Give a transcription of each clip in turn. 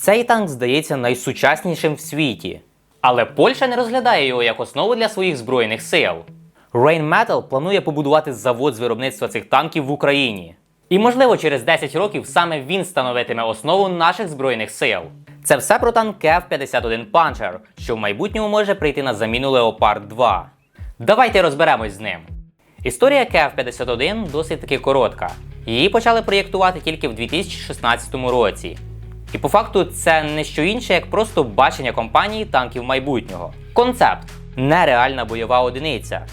Цей танк здається найсучаснішим в світі. Але Польща не розглядає його як основу для своїх збройних сил. Rheinmetall планує побудувати завод з виробництва цих танків в Україні. І можливо через 10 років саме він становитиме основу наших збройних сил. Це все про танк КФ-51 Puncher, що в майбутньому може прийти на заміну Leopard 2. Давайте розберемось з ним. Історія КФ-51 досить таки коротка. Її почали проєктувати тільки в 2016 році. І по факту це не що інше, як просто бачення компанії танків майбутнього. Концепт нереальна бойова одиниця.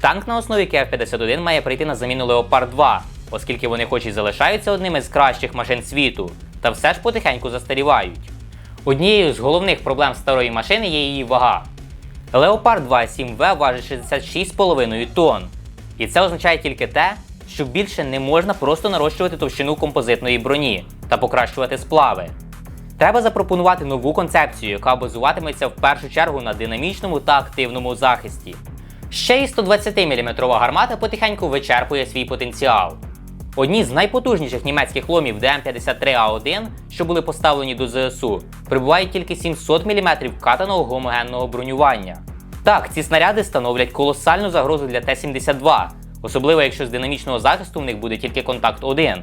Танк на основі КФ-51 має прийти на заміну Leopard 2, оскільки вони хоч і залишаються одними з кращих машин світу, та все ж потихеньку застарівають. Однією з головних проблем старої машини є її вага. Leopard 2 7V важить 66,5 тонн. І це означає тільки те, що більше не можна просто нарощувати товщину композитної броні та покращувати сплави. Треба запропонувати нову концепцію, яка базуватиметься в першу чергу на динамічному та активному захисті. Ще й 120-мм гармата потихеньку вичерпує свій потенціал. Одні з найпотужніших німецьких ломів ДМ-53А1, що були поставлені до ЗСУ, прибувають тільки 700 мм катаного гомогенного бронювання. Так, ці снаряди становлять колосальну загрозу для Т-72, особливо якщо з динамічного захисту в них буде тільки контакт 1.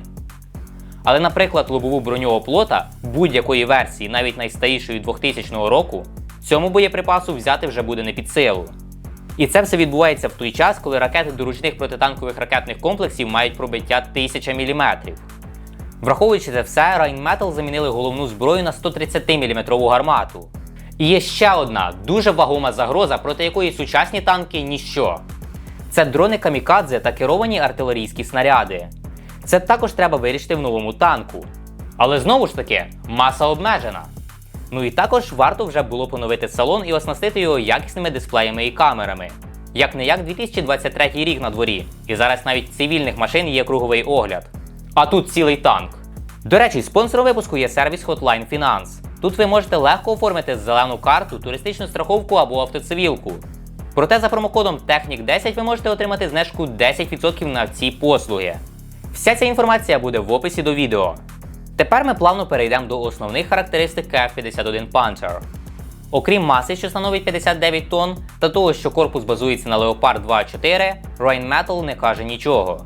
Але, наприклад, лобову броню оплота будь-якої версії, навіть найстарішої 2000 року, цьому боєприпасу взяти вже буде не під силу. І це все відбувається в той час, коли ракети до ручних протитанкових ракетних комплексів мають пробиття 1000 мм. Враховуючи це все, Rheinmetall замінили головну зброю на 130-мм гармату. І є ще одна дуже вагома загроза, проти якої сучасні танки ніщо. Це дрони камікадзе та керовані артилерійські снаряди. Це також треба вирішити в новому танку. Але знову ж таки, маса обмежена. Ну і також варто вже було поновити салон і оснастити його якісними дисплеями і камерами. Як не як 2023 рік на дворі, і зараз навіть цивільних машин є круговий огляд. А тут цілий танк. До речі, спонсором випуску є сервіс Hotline Finance. Тут ви можете легко оформити зелену карту, туристичну страховку або автоцивілку. Проте за промокодом Technic10 ви можете отримати знижку 10% на ці послуги. Вся ця інформація буде в описі до відео. Тепер ми плавно перейдемо до основних характеристик KF-51 Panther. Окрім маси, що становить 59 тонн, та того, що корпус базується на Leopard 2.4, Rheinmetall не каже нічого.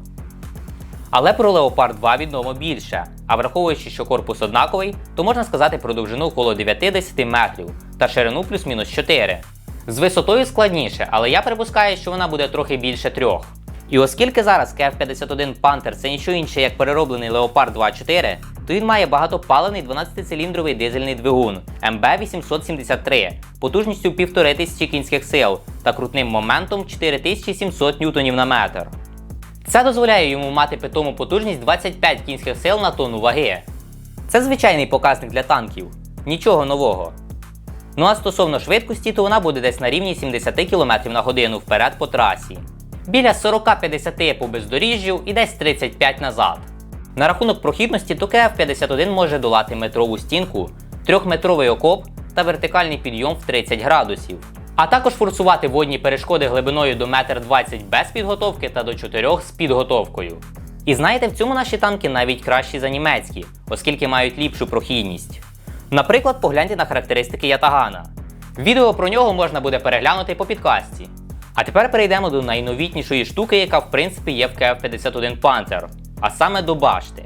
Але про Leopard 2 відомо більше, а враховуючи, що корпус однаковий, то можна сказати про довжину коло 9-10 метрів та ширину плюс-мінус 4. З висотою складніше, але я припускаю, що вона буде трохи більше трьох. І оскільки зараз KF-51 Panther це нічого інше, як перероблений Leopard 2.4, то він має багатопалений 12-циліндровий дизельний двигун MB873 потужністю 1500 кінських сил та крутним моментом 4700 ньютонів на метр. Це дозволяє йому мати питому потужність 25 кінських сил на тонну ваги. Це звичайний показник для танків, нічого нового. Ну а стосовно швидкості, то вона буде десь на рівні 70 км на годину вперед по трасі. Біля 40-50 по бездоріжжю і десь 35 назад. На рахунок прохідності, то КФ-51 може долати метрову стінку, 3-метровий окоп та вертикальний підйом в 30 градусів. А також форсувати водні перешкоди глибиною до 1,20 м без підготовки та до 4 з підготовкою. І знаєте, в цьому наші танки навіть кращі за німецькі, оскільки мають ліпшу прохідність. Наприклад, погляньте на характеристики Ятагана. Відео про нього можна буде переглянути по підкасті. А тепер перейдемо до найновітнішої штуки, яка в принципі є в КФ-51 Panther, а саме до башти.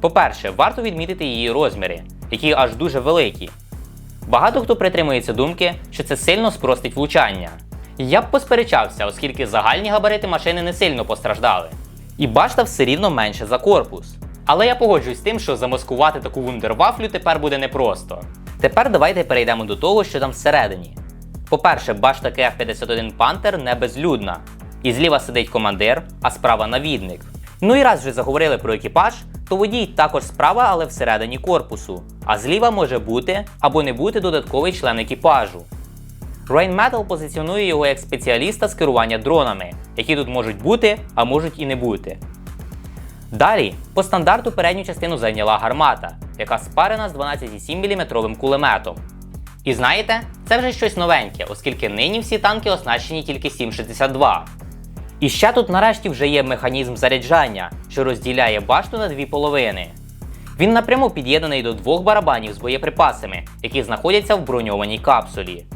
По-перше, варто відмітити її розміри, які аж дуже великі. Багато хто притримується думки, що це сильно спростить влучання. Я б посперечався, оскільки загальні габарити машини не сильно постраждали. І башта все рівно менше за корпус. Але я погоджуюсь з тим, що замаскувати таку вундервафлю тепер буде непросто. Тепер давайте перейдемо до того, що там всередині. По-перше, башта КФ-51 Panther не безлюдна. І зліва сидить командир, а справа навідник. Ну і раз вже заговорили про екіпаж, то водій також справа, але всередині корпусу. А зліва може бути або не бути додатковий член екіпажу. Rheinmetall позиціонує його як спеціаліста з керування дронами, які тут можуть бути, а можуть і не бути. Далі, по стандарту передню частину зайняла гармата, яка спарена з 12,7 мм кулеметом. І знаєте, це вже щось новеньке, оскільки нині всі танки оснащені тільки 7,62. І ще тут нарешті вже є механізм заряджання, що розділяє башту на дві половини. Він напряму під'єднаний до двох барабанів з боєприпасами, які знаходяться в броньованій капсулі.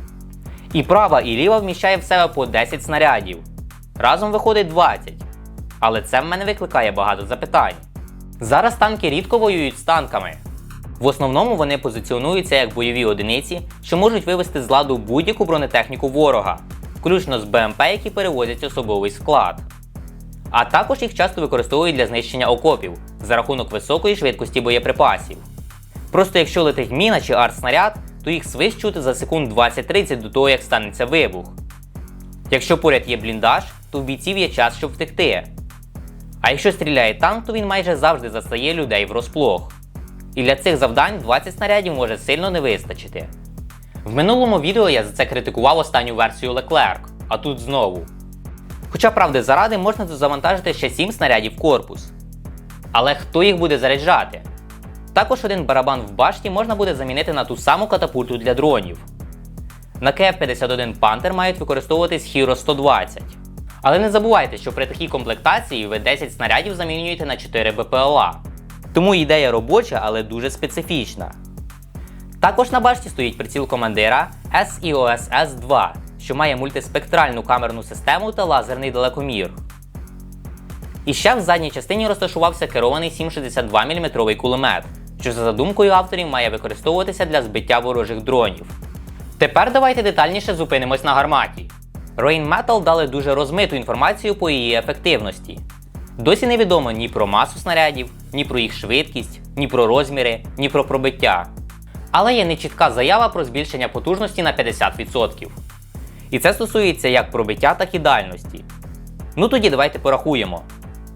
І права і ліва вміщає в себе по 10 снарядів. Разом виходить 20. Але це в мене викликає багато запитань. Зараз танки рідко воюють з танками. В основному вони позиціонуються як бойові одиниці, що можуть вивести з ладу будь-яку бронетехніку ворога, включно з БМП, які перевозять особовий склад. А також їх часто використовують для знищення окопів за рахунок високої швидкості боєприпасів. Просто якщо летить міна чи артснаряд, то їх свист чути за секунд 20-30 до того, як станеться вибух. Якщо поряд є бліндаж, то в бійців є час, щоб втекти. А якщо стріляє танк, то він майже завжди застає людей врозплох. І для цих завдань 20 снарядів може сильно не вистачити. В минулому відео я за це критикував останню версію Leclerc, а тут знову. Хоча правди заради можна завантажити ще 7 снарядів в корпус. Але хто їх буде заряджати? Також один барабан в башті можна буде замінити на ту саму катапульту для дронів. На КФ-51 Panther мають використовуватись Hero 120. Але не забувайте, що при такій комплектації ви 10 снарядів замінюєте на 4 БПЛА. Тому ідея робоча, але дуже специфічна. Також на башті стоїть приціл командира SEOS 2 що має мультиспектральну камерну систему та лазерний далекомір. І ще в задній частині розташувався керований 7,62 мм кулемет, що за задумкою авторів має використовуватися для збиття ворожих дронів. Тепер давайте детальніше зупинимось на гарматі. Rain Metal дали дуже розмиту інформацію по її ефективності. Досі невідомо ні про масу снарядів, ні про їх швидкість, ні про розміри, ні про пробиття. Але є нечітка заява про збільшення потужності на 50%. І це стосується як пробиття, так і дальності. Ну тоді давайте порахуємо.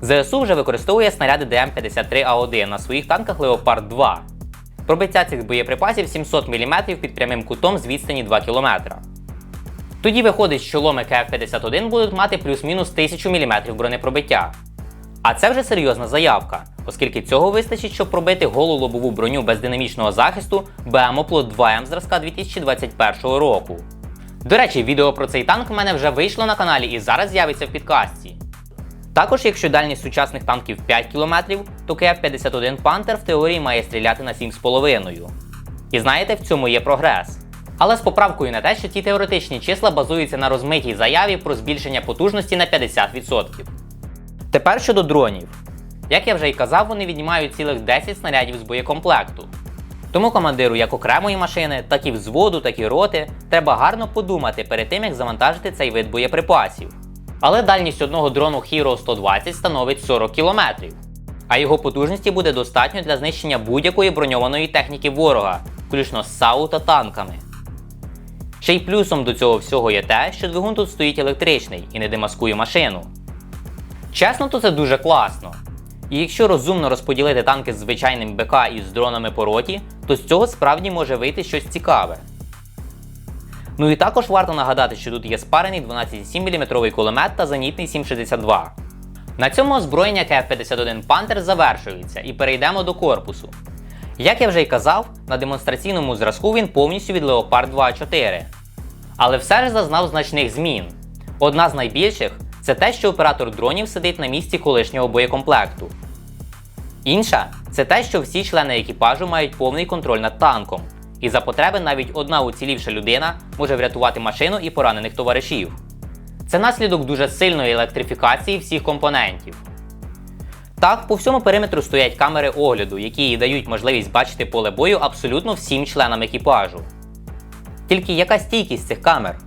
ЗСУ вже використовує снаряди ДМ-53А1 на своїх танках Leopard 2. Пробиття цих боєприпасів 700 мм під прямим кутом з відстані 2 км. Тоді виходить, що ломи КФ-51 будуть мати плюс-мінус 1000 мм бронепробиття. А це вже серйозна заявка, оскільки цього вистачить, щоб пробити голу лобову броню без динамічного захисту БМОПЛО 2М зразка 2021 року. До речі, відео про цей танк в мене вже вийшло на каналі і зараз з'явиться в підкасті. Також, якщо дальність сучасних танків 5 км, то КФ-51 Panther в теорії має стріляти на 7,5. І знаєте, в цьому є прогрес. Але з поправкою на те, що ті теоретичні числа базуються на розмитій заяві про збільшення потужності на 50%. Тепер щодо дронів. Як я вже й казав, вони віднімають цілих 10 снарядів з боєкомплекту. Тому командиру як окремої машини, так і взводу, так і роти треба гарно подумати перед тим, як завантажити цей вид боєприпасів. Але дальність одного дрону Hero 120 становить 40 км, а його потужності буде достатньо для знищення будь-якої броньованої техніки ворога, включно з САУ та танками. Ще й плюсом до цього всього є те, що двигун тут стоїть електричний і не демаскує машину. Чесно, то це дуже класно. І якщо розумно розподілити танки з звичайним БК і з дронами по роті, то з цього справді може вийти щось цікаве. Ну і також варто нагадати, що тут є спарений 12,7 мм кулемет та зенітний 7,62. На цьому озброєння КФ-51 Panther завершується і перейдемо до корпусу. Як я вже й казав, на демонстраційному зразку він повністю від Leopard 2A4. Але все ж зазнав значних змін. Одна з найбільших це те, що оператор дронів сидить на місці колишнього боєкомплекту. Інша це те, що всі члени екіпажу мають повний контроль над танком, і за потреби навіть одна уцілівша людина може врятувати машину і поранених товаришів. Це наслідок дуже сильної електрифікації всіх компонентів. Так, по всьому периметру стоять камери огляду, які дають можливість бачити поле бою абсолютно всім членам екіпажу. Тільки яка стійкість цих камер?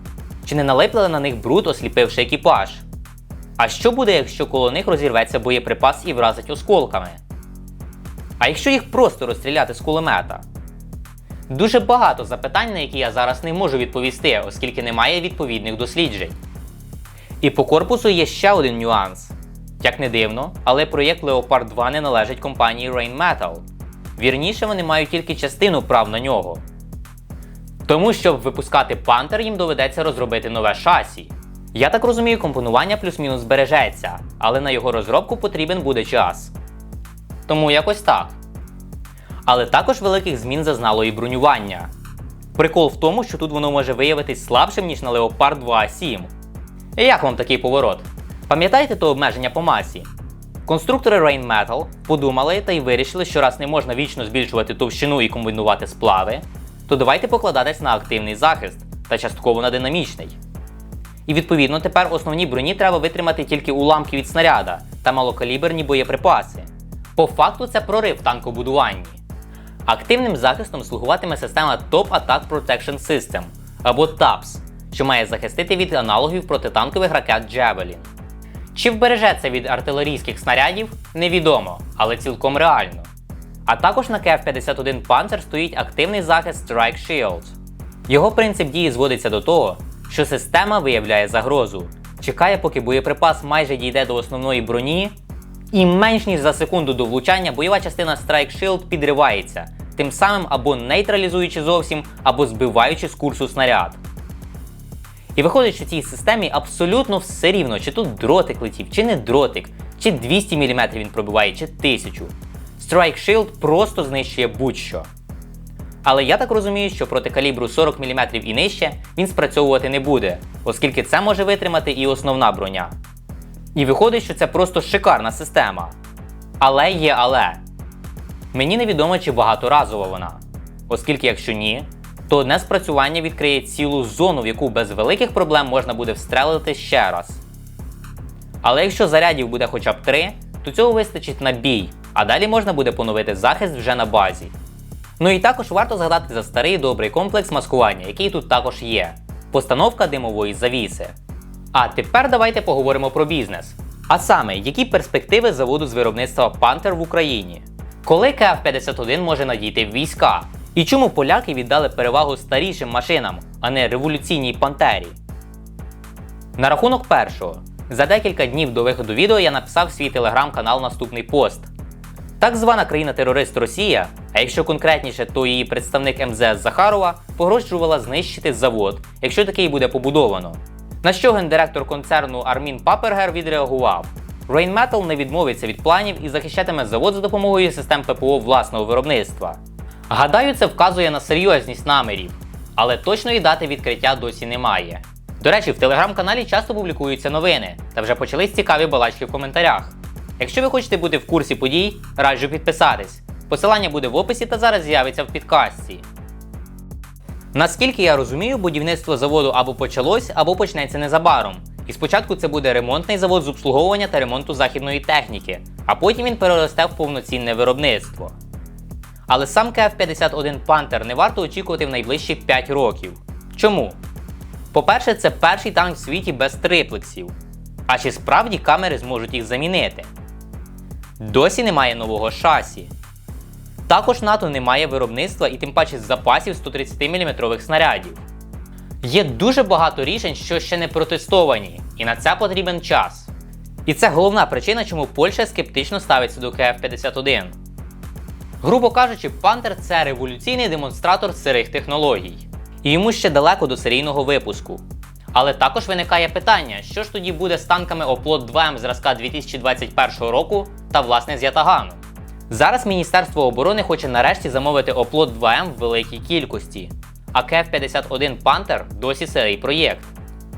Чи не налипли на них бруд, осліпивши екіпаж? А що буде, якщо коло них розірветься боєприпас і вразить осколками? А якщо їх просто розстріляти з кулемета? Дуже багато запитань, на які я зараз не можу відповісти, оскільки немає відповідних досліджень. І по корпусу є ще один нюанс. Як не дивно, але проєкт Leopard 2 не належить компанії Rain Metal. Вірніше, вони мають тільки частину прав на нього. Тому, щоб випускати Panther, їм доведеться розробити нове шасі. Я так розумію, компонування плюс-мінус збережеться, але на його розробку потрібен буде час. Тому якось так. Але також великих змін зазнало і бронювання. Прикол в тому, що тут воно може виявитись слабшим, ніж на Leopard 2A7. І як вам такий поворот? Пам'ятаєте то обмеження по масі? Конструктори Rainmetal подумали та й вирішили, що раз не можна вічно збільшувати товщину і комбінувати сплави, то давайте покладатись на активний захист та частково на динамічний. І відповідно тепер основній броні треба витримати тільки уламки від снаряда та малокаліберні боєприпаси. По факту це прорив в танкобудуванні. Активним захистом слугуватиме система Top Attack Protection System або TAPS, що має захистити від аналогів протитанкових ракет Javelin. Чи вбереже це від артилерійських снарядів, невідомо, але цілком реально. А також на КФ-51 Panzer стоїть активний захист Strike Shield. Його принцип дії зводиться до того, що система виявляє загрозу, чекає, поки боєприпас майже дійде до основної броні, і менш ніж за секунду до влучання бойова частина Strike Shield підривається, тим самим або нейтралізуючи зовсім, або збиваючи з курсу снаряд. І виходить, що цій системі абсолютно все рівно, чи тут дротик летів, чи не дротик, чи 200 мм він пробиває, чи 1000. Strike Shield просто знищує будь-що. Але я так розумію, що проти калібру 40 мм і нижче він спрацьовувати не буде, оскільки це може витримати і основна броня. І виходить, що це просто шикарна система. Але є але. Мені невідомо, чи багаторазова вона. Оскільки, якщо ні, то одне спрацювання відкриє цілу зону, в яку без великих проблем можна буде встрелити ще раз. Але якщо зарядів буде хоча б 3, то цього вистачить на бій, а далі можна буде поновити захист вже на базі. Ну і також варто згадати за старий добрий комплекс маскування, який тут також є. Постановка димової завіси. А тепер давайте поговоримо про бізнес. А саме, які перспективи заводу з виробництва Panther в Україні? Коли КФ-51 може надійти в війська? І чому поляки віддали перевагу старішим машинам, а не революційній пантері? На рахунок першого, за декілька днів до виходу відео я написав свій телеграм-канал наступний пост. Так звана країна-терорист Росія, а якщо конкретніше, то її представник МЗС Захарова погрожувала знищити завод, якщо такий буде побудовано. На що гендиректор концерну Армін Папергер відреагував: Rainmetal не відмовиться від планів і захищатиме завод за допомогою систем ППО власного виробництва. Гадаю, це вказує на серйозність намірів, але точної дати відкриття досі немає. До речі, в телеграм-каналі часто публікуються новини, та вже почались цікаві балачки в коментарях. Якщо ви хочете бути в курсі подій, раджу підписатись. Посилання буде в описі та зараз з'явиться в підкастці. Наскільки я розумію, будівництво заводу або почалось, або почнеться незабаром. І спочатку це буде ремонтний завод з обслуговування та ремонту західної техніки, а потім він переросте в повноцінне виробництво. Але сам КФ-51 Panther не варто очікувати в найближчі 5 років. Чому? По-перше, це перший танк в світі без триплексів. А чи справді камери зможуть їх замінити? Досі немає нового шасі. Також НАТО не має виробництва і тим паче запасів 130-мм снарядів. Є дуже багато рішень, що ще не протестовані, і на це потрібен час. І це головна причина, чому Польща скептично ставиться до КФ-51. Грубо кажучи, Panther – це революційний демонстратор сирих технологій, і йому ще далеко до серійного випуску. Але також виникає питання, що ж тоді буде з танками Оплот 2М зразка 2021 року та власне з Ятагану. Зараз Міністерство оборони хоче нарешті замовити Оплот 2М в великій кількості, а КФ-51 Panther досі сирий проєкт.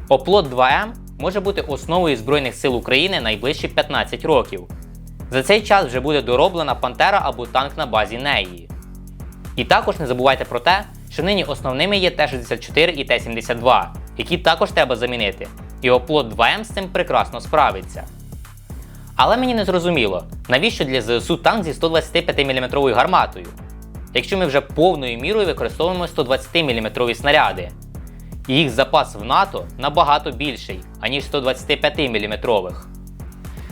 Оплот 2М може бути основою Збройних сил України найближчі 15 років. За цей час вже буде дороблена Пантера або танк на базі неї. І також не забувайте про те, що нині основними є Т-64 і Т-72, які також треба замінити, і оплот 2М з цим прекрасно справиться. Але мені не зрозуміло, навіщо для ЗСУ танк зі 125-мм гарматою, якщо ми вже повною мірою використовуємо 120-мм снаряди, і їх запас в НАТО набагато більший, аніж 125-мм.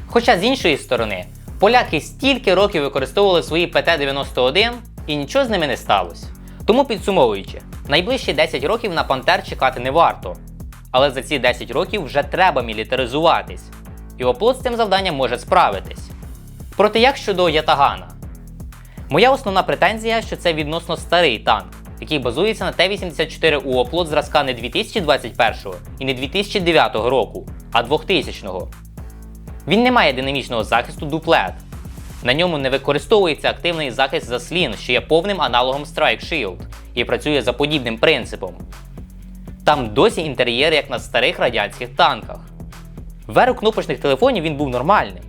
Хоча з іншої сторони, поляки стільки років використовували свої ПТ-91 і нічого з ними не сталося. Тому підсумовуючи, найближчі 10 років на Пантер чекати не варто. Але за ці 10 років вже треба мілітаризуватись. І оплот з цим завданням може справитись. Проте як щодо Ятагана? Моя основна претензія, що це відносно старий танк, який базується на Т-84 у оплот зразка не 2021 і не 2009 року, а 2000-го. Він не має динамічного захисту дуплет. На ньому не використовується активний захист заслін, що є повним аналогом Strike Shield і працює за подібним принципом. Там досі інтер'єр, як на старих радянських танках. Веру кнопочних телефонів він був нормальним.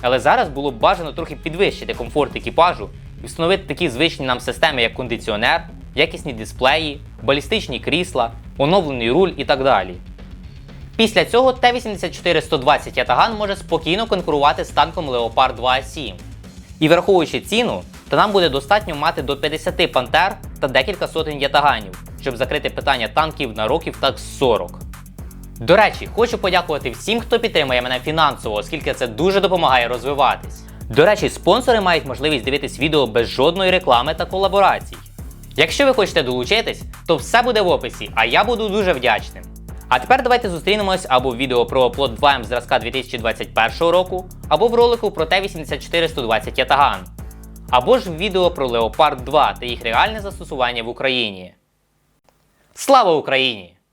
Але зараз було б бажано трохи підвищити комфорт екіпажу і встановити такі звичні нам системи, як кондиціонер, якісні дисплеї, балістичні крісла, оновлений руль і так далі. Після цього Т-84-120 Ятаган може спокійно конкурувати з танком Leopard 2А7. І враховуючи ціну, то нам буде достатньо мати до 50 пантер та декілька сотень ятаганів, щоб закрити питання танків на років так 40. До речі, хочу подякувати всім, хто підтримує мене фінансово, оскільки це дуже допомагає розвиватись. До речі, спонсори мають можливість дивитись відео без жодної реклами та колаборацій. Якщо ви хочете долучитись, то все буде в описі, а я буду дуже вдячним. А тепер давайте зустрінемось або в відео про оплот 2М зразка 2021 року, або в ролику про Т-84-120 Ятаган, або ж в відео про Leopard 2 та їх реальне застосування в Україні. Слава Україні!